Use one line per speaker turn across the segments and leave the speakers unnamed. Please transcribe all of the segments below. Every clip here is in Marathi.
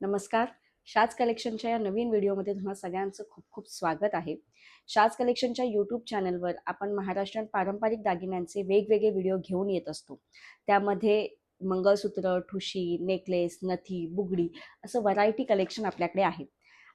नमस्कार. शाज कलेक्शनच्या या नवीन व्हिडिओमध्ये तुम्हा सगळ्यांचं खूप खूप स्वागत आहे. शाज कलेक्शनच्या यूट्यूब चॅनलवर आपण महाराष्ट्रीयन पारंपरिक दागिन्यांचे वेगवेगळे व्हिडिओ घेऊन येत असतो. त्यामध्ये मंगळसूत्र ठुशी नेकलेस नथी बुगडी असं व्हरायटी कलेक्शन आपल्याकडे आहे.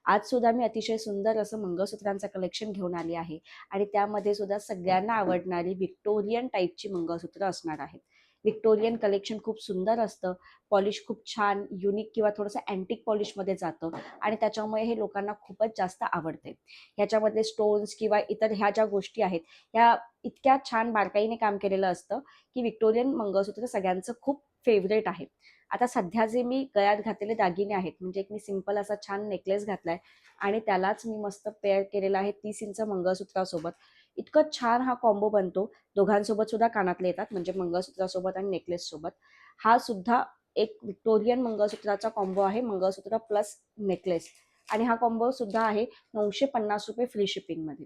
आज सुद्धा मी अतिशय सुंदर असं मंगळसूत्रांचं कलेक्शन घेऊन आली आहे आणि त्यामध्ये सुद्धा सगळ्यांना आवडणारी व्हिक्टोरियन टाईपची मंगळसूत्र असणार आहेत. विक्टोरियन कलेक्शन खूप सुंदर असतं. पॉलिश खूप छान युनिक किंवा थोडंसं अँटिक पॉलिशमध्ये जातं. आणि त्याच्यामुळे हे लोकांना खूपच जास्त आवडते. ह्याच्यामध्ये स्टोन्स किंवा इतर ह्या ज्या गोष्टी आहेत ह्या इतक्या छान बारकाईने काम केलेलं असतं की विक्टोरियन मंगळसूत्र सगळ्यांचं खूप फेवरेट आहे. आता सध्या जे मी गळ्यात घातलेले दागिने आहेत म्हणजे एक मी सिंपल असा छान नेकलेस घातलाय आणि त्यालाच मी मस्त पेअर केलेला आहे तीस इंच मंगळसूत्रासोबत. इतकं छान हा कॉम्बो बनतो. दोघांसोबत सुद्धा कानातले येतात म्हणजे मंगळसूत्रासोबत आणि नेकलेस सोबत हा सुद्धा एक विक्टोरियन मंगळसूत्राचा कॉम्बो आहे मंगळसूत्र प्लस नेकलेस आणि हा कॉम्बो सुद्धा आहे नऊशे पन्नास रुपये फ्री शिपिंगमध्ये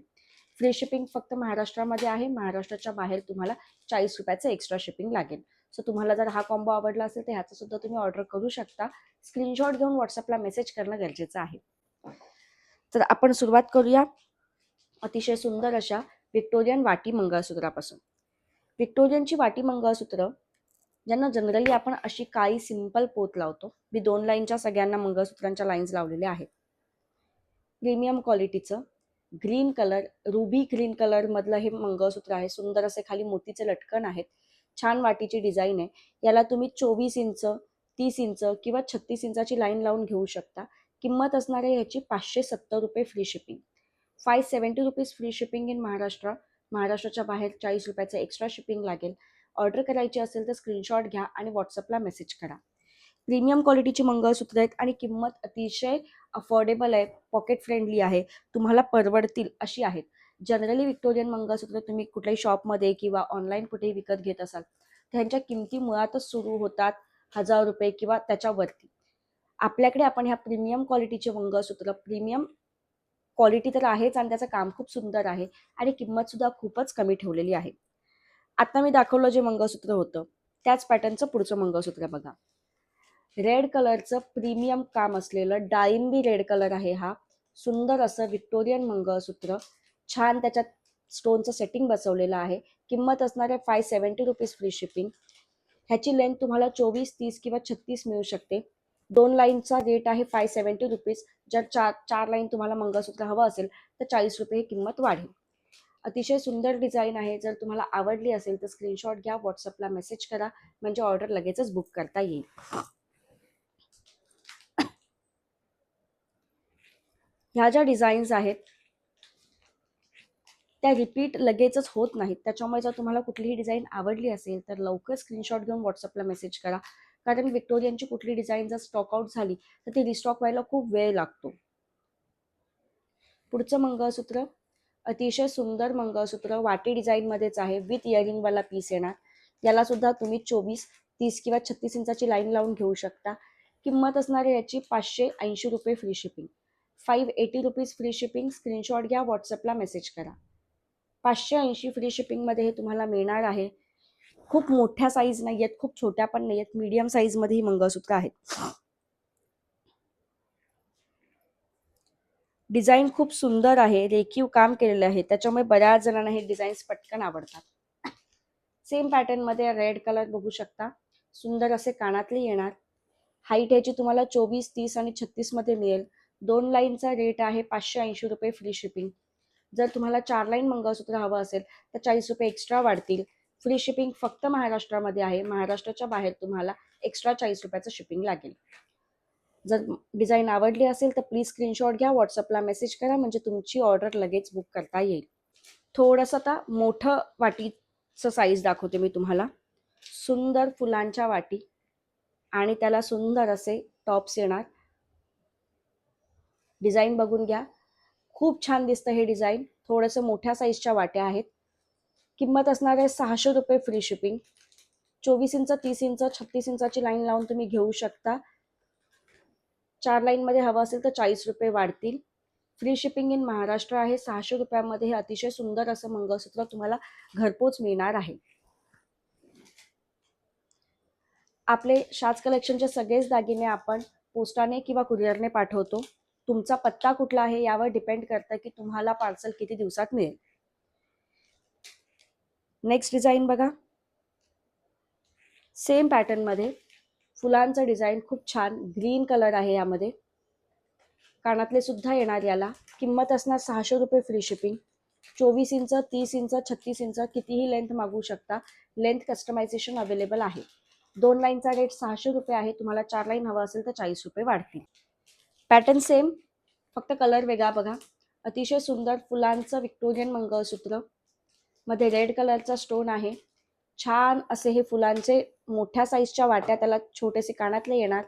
फ्री शिपिंग फक्त महाराष्ट्रामध्ये आहे महाराष्ट्राच्या बाहेर तुम्हाला चाळीस रुपयाचं एक्स्ट्रा शिपिंग लागेल. सो तुम्हाला जर हा कॉम्बो आवडला असेल तर ह्याचा सुद्धा तुम्ही ऑर्डर करू शकता. स्क्रीनशॉट घेऊन व्हॉट्सअपला मेसेज करणं गरजेचं आहे. तर आपण सुरुवात करूया. अतिशय सुंदर अशा विक्टोरियन वाटी मंगळसूत्रापासून. विक्टोरियनची वाटी मंगळसूत्र ज्यांना जनरली आपण अशी काळी सिंपल पोत लावतो मी दोन लाईनच्या सगळ्यांना मंगळसूत्रांच्या लाईन्स लावलेल्या आहेत. प्रीमियम क्वालिटीचं ग्रीन कलर रुबी ग्रीन कलरमधलं हे मंगळसूत्र आहे सुंदर असे खाली मोतीचे लटकन आहेत छान वाटीची डिझाईन आहे. याला तुम्ही चोवीस इंच तीस इंच किंवा छत्तीस इंचाची लाईन लावून घेऊ शकता. किंमत असणार आहे ह्याची पाचशे सत्तर रुपये free shipping five seventy rupees free shipping in Maharashtra. महाराष्ट्राच्या बाहेर चाळीस रुपयाचं एक्स्ट्रा शिपिंग लागेल. ऑर्डर करायची असेल तर स्क्रीनशॉट घ्या आणि व्हॉट्सअपला मेसेज करा. प्रीमियम क्वालिटीची मंगळसूत्र आहेत आणि किंमत अतिशय अफोर्डेबल आहे पॉकेट फ्रेंडली आहे तुम्हाला परवडतील अशी आहेत. जनरली विक्टोरियन मंगळसूत्र तुम्ही कुठल्याही शॉपमध्ये किंवा ऑनलाईन कुठेही विकत घेत असाल त्यांच्या किमती मुळातच सुरू होतात हजार रुपये किंवा त्याच्यावरती. आपल्याकडे आपण ह्या प्रीमियम क्वालिटीचे मंगळसूत्र प्रीमियम क्वालिटी तर आहेच आणि त्याचं काम खूप सुंदर आहे आणि किंमत सुद्धा खूपच कमी ठेवलेली आहे. आता मी दाखवलं जे मंगळसूत्र होतं त्याच पॅटर्नचं पुढचं मंगळसूत्र बघा. रेड कलरचं प्रीमियम काम असलेलं डाळिंबी रेड कलर आहे हा. सुंदर असं व्हिक्टोरियन मंगळसूत्र. छान त्याच्यात स्टोनचं सेटिंग बसवलेलं आहे. किंमत असणार आहे five seventy rupees free shipping ह्याची लेंथ तुम्हाला चोवीस तीस किंवा छत्तीस मिळू शकते. दोन लाईनचा रेट आहे फाय सेवन्टी रुपीज जर चार चार लाईन तुम्हाला मंगळसूत्र हवं असेल तर चाळीस रुपये ही किंमत वाढेल. अतिशय सुंदर डिझाईन आहे. जर तुम्हाला आवडली असेल तर स्क्रीनशॉट घ्या व्हॉट्सअपला मेसेज करा. म्हणजे ऑर्डर लगेचच बुक करता येईल. ह्या ज्या डिझाईन्स आहेत त्या रिपीट लगेचच होत नाहीत. त्याच्यामुळे जर तुम्हाला कुठलीही डिझाईन आवडली असेल तर लवकर स्क्रीनशॉट घेऊन व्हॉट्सअपला मेसेज करा. कारण विक्टोरियनची कुठली डिझाईन जर स्टॉकआउट झाली तर ती रिस्टॉक व्हायला खूप वेळ लागतो. पुढचं मंगळसूत्र. अतिशय सुंदर मंगळसूत्र वाटी डिझाईनमध्येच आहे. विथ इयरिंगवाला पीस येणार. याला सुद्धा तुम्ही चोवीस तीस किंवा छत्तीस इंचाची लाईन लावून घेऊ शकता. किंमत असणारी याची पाचशे ऐंशी रुपये free shipping five eighty rupees free shipping screenshot घ्या व्हॉट्सअपला मेसेज करा. पाचशे ऐंशी फ्री शिपिंगमध्ये हे तुम्हाला मिळणार आहे. खूप मोठ्या साईज नाही आहेत खूप छोट्या पण नाही आहेत मीडियम साईजमध्ये ही मंगळसूत्र आहेत. डिझाईन खूप सुंदर आहे रेखीव काम केलेलं आहे त्याच्यामुळे बऱ्याच जणांना हे डिझाईन्स पटकन आवडतात. सेम पॅटर्नमध्ये रेड कलर बघू शकता. सुंदर असे कानातले येणार. हाईट ह्याची तुम्हाला चोवीस तीस आणि छत्तीसमध्ये मिळेल. दोन लाईनचा रेट आहे पाचशे ऐंशी रुपये फ्री शिपिंग जर तुम्हाला चार लाईन मंगळसूत्र हवं असेल तर चाळीस रुपये एक्स्ट्रा वाढतील. फ्री शिपिंग फक्त महाराष्ट्रामध्ये आहे. महाराष्ट्राच्या बाहेर तुम्हाला एक्स्ट्रा चाळीस रुपयाचं शिपिंग लागेल. जर डिझाईन आवडली असेल तर प्लीज स्क्रीनशॉट घ्या व्हॉट्सअपला मेसेज करा म्हणजे तुमची ऑर्डर लगेच बुक करता येईल. थोडंसं आता मोठं वाटीचं साईज दाखवते मी तुम्हाला. सुंदर फुलांच्या वाटी आणि त्याला सुंदर असे टॉप्स येणार. डिझाईन बघून घ्या. खूप छान दिसतं हे डिझाईन थोडंसं मोठ्या साईजच्या वाट्या आहेत. किंमत असणार आहे सहाशे रुपये फ्री शिपिंग चोवीस इंच तीस इंच छत्तीस इंचाची लाईन लावून तुम्ही घेऊ शकता. चार लाईनमध्ये हवं असेल तर चाळीस रुपये वाढतील. फ्री शिपिंग इन महाराष्ट्र आहे. सहाशे रुपयामध्ये हे अतिशय सुंदर असं मंगळसूत्र तुम्हाला घरपोच मिळणार आहे. आपले शाज कलेक्शनचे सगळेच दागिने आपण पोस्टाने किंवा कुरिअरने पाठवतो. तुमचा पत्ता कुठला आहे यावर डिपेंड करतं की तुम्हाला पार्सल किती दिवसात मिळेल. नेक्स्ट डिझाईन बघा. सेम पॅटर्नमध्ये फुलांचं डिझाईन खूप छान. ग्रीन कलर आहे यामध्ये. कानातले सुद्धा येणार याला. किंमत असणार सहाशे रुपये फ्री शिपिंग चोवीस इंच तीस इंच छत्तीस इंच कितीही लेंथ मागवू शकता. लेंथ कस्टमायझेशन अवेलेबल आहे. दोन लाईनचा रेट सहाशे रुपये आहे. तुम्हाला चार लाईन हवा असेल तर चाळीस रुपये वाढतील. पॅटर्न सेम फक्त कलर वेगळा बघा. अतिशय सुंदर फुलांचं विक्टोरियन मंगळसूत्र. मध्ये रेड कलरचा स्टोन आहे. छान असे हे फुलांचे मोठ्या साईजच्या वाट्या त्याला छोटेसे कानातले येणार.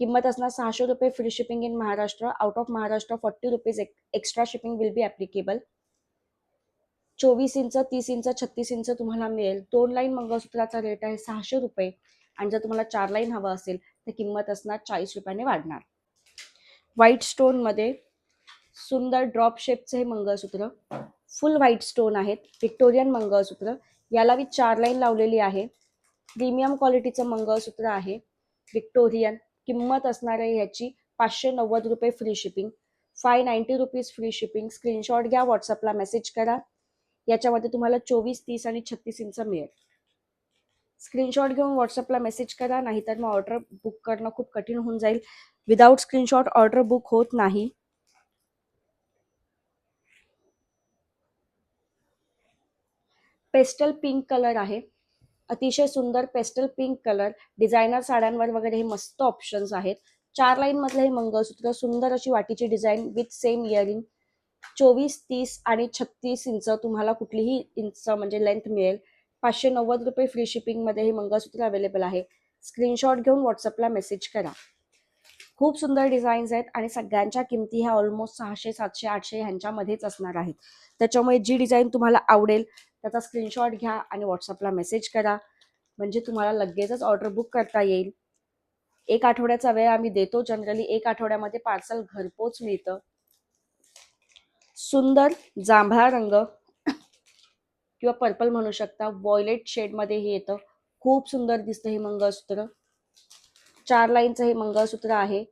किंमत असणार सहाशे रुपये free shipping in Maharashtra. Out of Maharashtra forty rupees extra shipping will be applicable चोवीस इंच तीस इंच छत्तीस इंच तुम्हाला मिळेल. दोन लाईन मंगळसूत्राचा रेट आहे सहाशे रुपये. आणि जर तुम्हाला चार लाईन हवं असेल तर किंमत असणार चाळीस रुपयाने वाढणार. व्हाईट स्टोनमध्ये सुंदर ड्रॉप शेपचं हे मंगळसूत्र. फुल व्हाईट स्टोन आहेत. व्हिक्टोरियन मंगळसूत्र. याला मी चार लाईन लावलेली आहे. प्रीमियम क्वालिटीचं मंगळसूत्र आहे. व्हिक्टोरियन किंमत असणार आहे ह्याची पाचशे नव्वद रुपये free shipping five ninety rupees free shipping screenshot घ्या व्हॉट्सअपला मेसेज करा. याच्यामध्ये तुम्हाला चोवीस तीस आणि छत्तीस इंच मिळेल. स्क्रीनशॉट घेऊन व्हॉट्सअपला मेसेज करा. नाहीतर मग ऑर्डर बुक करणं खूप कठीण होऊन जाईल. विदाऊट स्क्रीनशॉट ऑर्डर बुक होत नाही. पेस्टल पिंक कलर आहे. अतिशय सुंदर पेस्टल पिंक कलर. डिझायनर साड्यांवर वगैरे हे मस्त ऑप्शन्स आहेत. चार लाईन मधलं हे मंगळसूत्र सुंदर अशी वाटीची डिझाईन विथ सेम इयरिंग चोवीस तीस आणि छत्तीस इंच तुम्हाला कुठलीही इंच म्हणजे लेंथ मिळेल. पाचशे नव्वद रुपये फ्री शिपिंगमध्ये हे मंगळसूत्र अवेलेबल आहे. स्क्रीनशॉट घेऊन व्हॉट्सअपला मेसेज करा. खूप सुंदर डिझाईन्स आहेत आणि सगळ्यांच्या किमती ह्या ऑलमोस्ट सहाशे सातशे आठशे ह्यांच्यामध्येच असणार आहेत. त्याच्यामुळे जी डिझाईन तुम्हाला आवडेल त्याचा स्क्रीनशॉट घ्या आणि व्हॉट्सअपला मेसेज करा. म्हणजे तुम्हाला लगेचच ऑर्डर बुक करता येईल. एक आठवड्याचा वेळ आम्ही देतो. जनरली एक आठवड्यामध्ये पार्सल घरपोच मिळतं. सुंदर जांभळा रंग किंवा पर्पल म्हणू शकता. वॉयलेट शेडमध्ये हे येतं. खूप सुंदर दिसतं हे मंगळसूत्र. चार लाईनचं हे मंगळसूत्र आहे.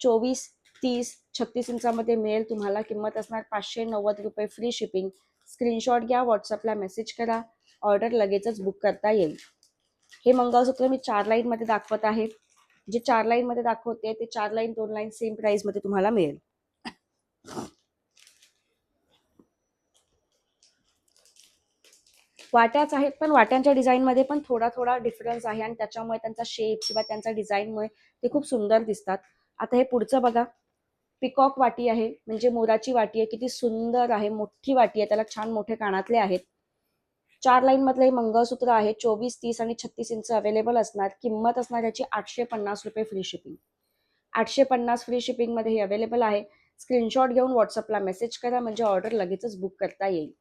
चोवीस तीस छत्तीस इंचामध्ये मिळेल तुम्हाला. किंमत असणार पाचशे नव्वद रुपये फ्री शिपिंग स्क्रीनशॉट घ्या व्हॉट्सअपला मेसेज करा. ऑर्डर लगेचच बुक करता येईल. हे मंगळसूत्र मी चार लाईनमध्ये दाखवत आहे. जे चार लाईनमध्ये दाखवते ते चार लाईन दोन लाईन सेम प्राईसमध्ये तुम्हाला मिळेल. वाट्याच आहेत पण वाट्यांच्या डिझाईनमध्ये पण थोडा थोडा डिफरन्स आहे आणि त्याच्यामुळे त्यांचा शेप किंवा त्यांच्या डिझाईनमुळे ते खूप सुंदर दिसतात. आता हे पुढचं बघा. पिकॉक वाटी आहे म्हणजे मोराची वाटी आहे किती सुंदर आहे मोठी वाटी आहे त्याला छान मोठे कानातले आहेत. चार लाईन मधलं हे मंगळसूत्र आहे चोवीस तीस आणि छत्तीस इंच अवेलेबल असणार किंमत असणार याची आठशे पन्नास रुपये फ्री शिपिंग आठशे पन्नास फ्री शिपिंगमध्ये हे अवेलेबल आहे. स्क्रीनशॉट घेऊन व्हॉट्सअपला मेसेज करा म्हणजे ऑर्डर लगेचच बुक करता येईल.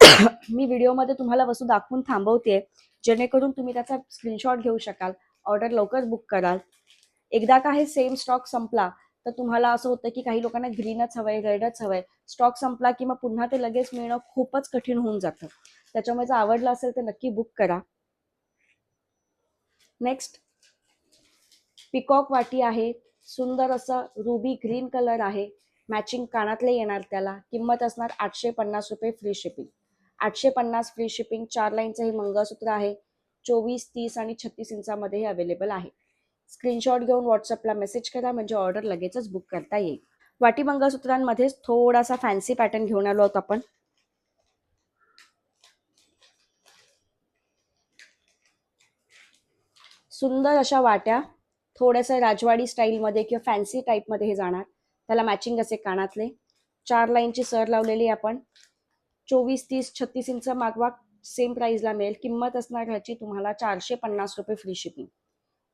मी व्हिडिओमध्ये तुम्हाला वस्तू दाखवून थांबवते जेणेकरून तुम्ही त्याचा स्क्रीनशॉट घेऊ शकाल ऑर्डर लवकर बुक कराल. एकदा का हे सेम स्टॉक संपला तर तुम्हाला असं होतं की काही लोकांना ग्रीनच हवंय रेडच हवंय. स्टॉक संपला की मग पुन्हा ते लगेच मिळणं खूपच कठीण होऊन जातं. त्याच्यामुळे जर आवडलं असेल तर नक्की बुक करा. नेक्स्ट पिकॉक वाटी आहे. सुंदर असं रुबी ग्रीन कलर आहे. मॅचिंग कानातले येणार त्याला. किंमत असणार आठशे पन्नास रुपये फ्री शिपिंग आठशे पन्नास फ्री शिपिंग चार लाईनचं हे मंगळसूत्र आहे. चोवीस तीस आणि छत्तीस इंचामध्ये हे अवेलेबल आहे. स्क्रीनशॉट घेऊन व्हॉट्सअपला मेसेज करा म्हणजे ऑर्डर लगेचच बुक करता येईल. वाटी मंगळसूत्रांमध्येच थोडासा फॅन्सी पॅटर्न घेऊन आलो आहोत आपण. सुंदर अशा वाट्या थोड्याशा राजवाडी स्टाईलमध्ये किंवा फॅन्सी टाईपमध्ये हे जाणार. त्याला मॅचिंग असे कानातले. चार लाईनची सर लावलेली आपण. चोवीस तीस छत्तीस इंच मागवा सेम प्राईजला मिळेल. किंमत असणार ह्याची तुम्हाला चारशे पन्नास रुपये फ्री शिपिंग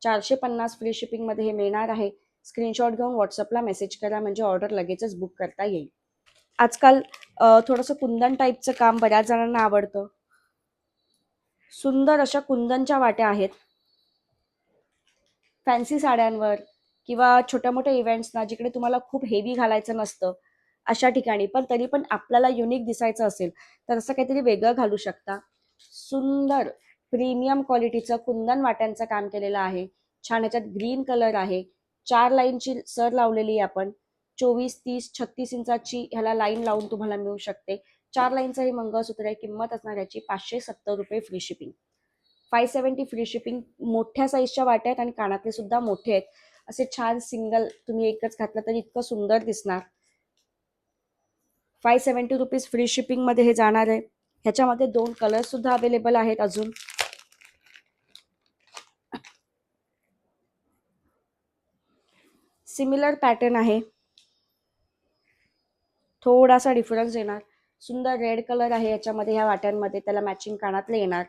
चारशे पन्नास फ्री शिपिंगमध्ये हे मिळणार आहे. स्क्रीनशॉट घेऊन व्हॉट्सअपला मेसेज करा म्हणजे ऑर्डर लगेचच बुक करता येईल. आजकाल थोडंसं कुंदन टाईपचं काम बऱ्याच जणांना आवडतं. सुंदर अशा कुंदनच्या वाट्या आहेत. फॅन्सी साड्यांवर किंवा छोट्या मोठ्या इव्हेंट्सना जिकडे तुम्हाला खूप हेवी घालायचं नसतं अशा ठिकाणी. पण तरी पण आपल्याला युनिक दिसायचं असेल तर असं काहीतरी वेगळं घालू शकता. सुंदर प्रीमियम क्वालिटीचं कुंदन वाट्यांचं काम केलेलं आहे. छान याच्यात ग्रीन कलर आहे. चार लाईनची सर लावलेली आहे आपण. चोवीस तीस छत्तीस इंचाची ह्याला लाईन लावून तुम्हाला मिळू शकते. चार लाईनचं हे मंगळसूत्र आहे. किंमत असणार याची पाचशे सत्तर रुपये free shipping five seventy free shipping मोठ्या साईजच्या वाट्या आहेत आणि कानातले सुद्धा मोठे आहेत. असे छान सिंगल तुम्ही एकच घातलं तर इतकं सुंदर दिसणार. फाय सेवन्टी रुपीज फ्री शिपिंगमध्ये हे जाणार आहे. ह्याच्यामध्ये दोन कलर सुद्धा अवेलेबल आहेत अजून. सिमिलर पॅटर्न आहे. थोडासा डिफरन्स येणार. सुंदर रेड कलर आहे याच्यामध्ये ह्या वाट्यांमध्ये त्याला मॅचिंग कानातले येणार.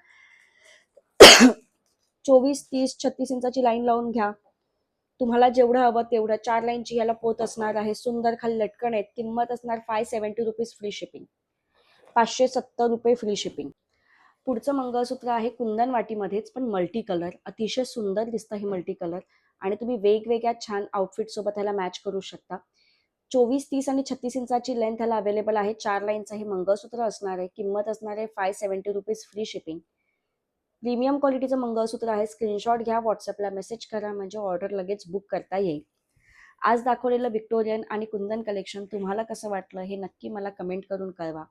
चोवीस तीस छत्तीस इंचाची लाईन लावून घ्या. तुम्हाला जेवढं हवं तेवढं. चार लाईनची ह्याला पोत असणार आहे. सुंदर खाली लटकन आहेत. किंमत असणार five seventy rupees free shipping पाचशे सत्तर रुपये फ्री शिपिंग पुढचं मंगळसूत्र आहे कुंदन वाटीमध्येच पण मल्टी कलर अतिशय सुंदर दिसतं हे मल्टी कलर आणि तुम्ही वेगवेगळ्या छान आउटफिट सोबत ह्याला मॅच करू शकता. चोवीस तीस आणि छत्तीस इंचाची लेंथ ह्याला अवेलेबल आहे. चार लाईनचं हे मंगळसूत्र असणार आहे. किंमत असणार आहे five seventy rupees free shipping premium क्वालिटीचं मंगळसूत्र आहे. स्क्रीनशॉट घ्या. व्हॉट्सअपला मेसेज करा. म्हणजे ऑर्डर लगेच बुक करता येईल. आज दाखवलेलं विक्टोरियन आणि कुंदन कलेक्शन तुम्हाला कसं वाटलं हे नक्की मला कमेंट करून कळवा.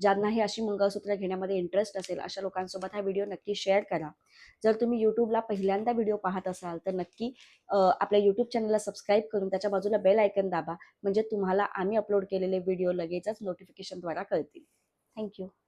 ज्यांना हे अशी मंगळसूत्र घेण्यामध्ये इंटरेस्ट असेल अशा लोकांसोबत हा व्हिडिओ नक्की शेअर करा. जर तुम्ही यूट्यूबला पहिल्यांदा व्हिडिओ पाहत असाल तर नक्की आपल्या यूट्यूब चॅनलला सबस्क्राईब करून त्याच्या बाजूला बेल आयकन दाबा. म्हणजे तुम्हाला आम्ही अपलोड केलेले व्हिडिओ लगेचच नोटिफिकेशनद्वारा कळतील. थँक्यू